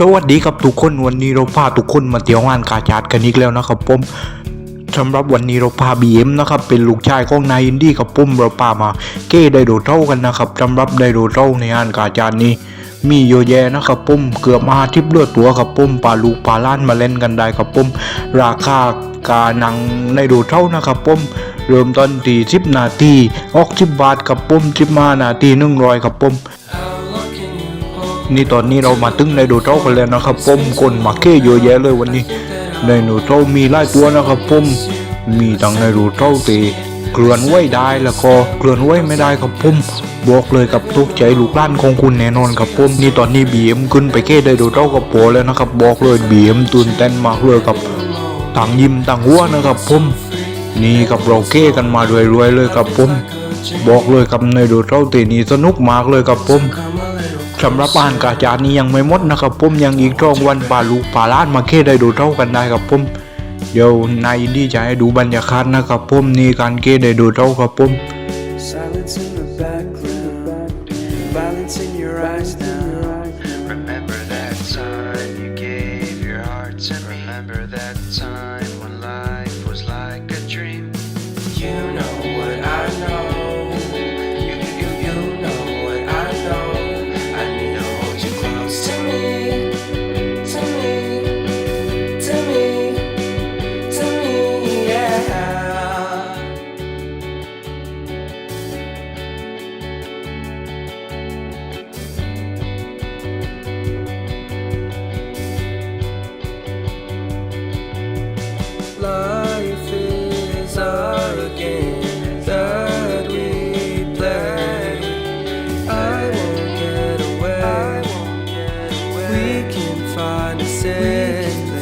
สวัสดีครับทุกคนวันนี้เราพาทุกคนมาเที่ยวงานกาชาดกันอีกแล้วนะครับผมสำหรับวันนี้เราพาบีเอ็มนะครับเป็นลูกชายของนายอินดี้กับผมเราพามาเก้ไดโดเท่ากันนะครับสำหรับไดโดเท่าในงานกาชาดนี้ มีเยแยนะครับผมเกือบมาทิปเลือดตัวครับผมปลาลูกปลาล้านมาเล่นกันได้ครับผมราคากาหนังในโดเท่านะครับผมเริ่มต้นที่สิบนาทีออกสิบบาทครับผมสิบมานาทีหนึ่งร้อยครับผม นี่ตอนนี้เรามาตึงในดูเท่ากันแล้วนะครับผมคนมาเก้เยอะแยะเลยวันนี้ ในดูเท่ามีหลายตัวนะครับผมมีทั้งในดูเท่าตีเคลื่อนไหวได้แล้วก็เคลื่อนไหวไม่ได้ครับผมบอกเลยกับทุกใจลูกล้านของคุณแน่นอนครับผมนี่ตอนนี้บีเอ็มขึ้นไปเก้ได้ดูเท่ากับโปแล้วนะครับบอกเลยบีเอ็มตื่นเต้นมากเลยครับต่างยิ้มต่างหัวนะครับผมนี่กับเราเก้กันมารวยๆเลยครับผมบอกเลยกับในดูเท่าตีนี้สนุกมากเลยครับผม สำหรับอ่านกาจานี้ยังไม่หมดนะครับผมยังอีกตรงวันป่าลูกป่าล้านมาเค่ได้ดูเท่ากันได้ครับผมเดี๋ยวนายอินดี้จะให้ดูบรรยากาศนะครับผมนี่การเก้ได้ดูเท่าครับผม Silence in the background, violence in your eyes now. Remember that time you gave your heart to me. Remember that time when life was like a dream. You can't find a set.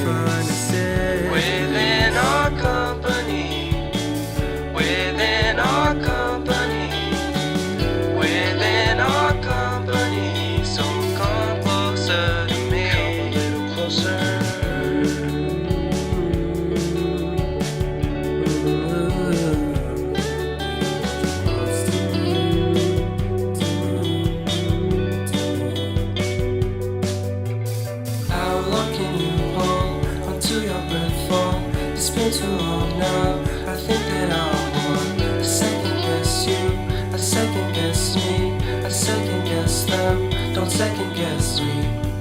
locking you home until your breath falls? It's been too long now. I think that I want to second guess you, I second guess me, I second guess them. Don't second guess me.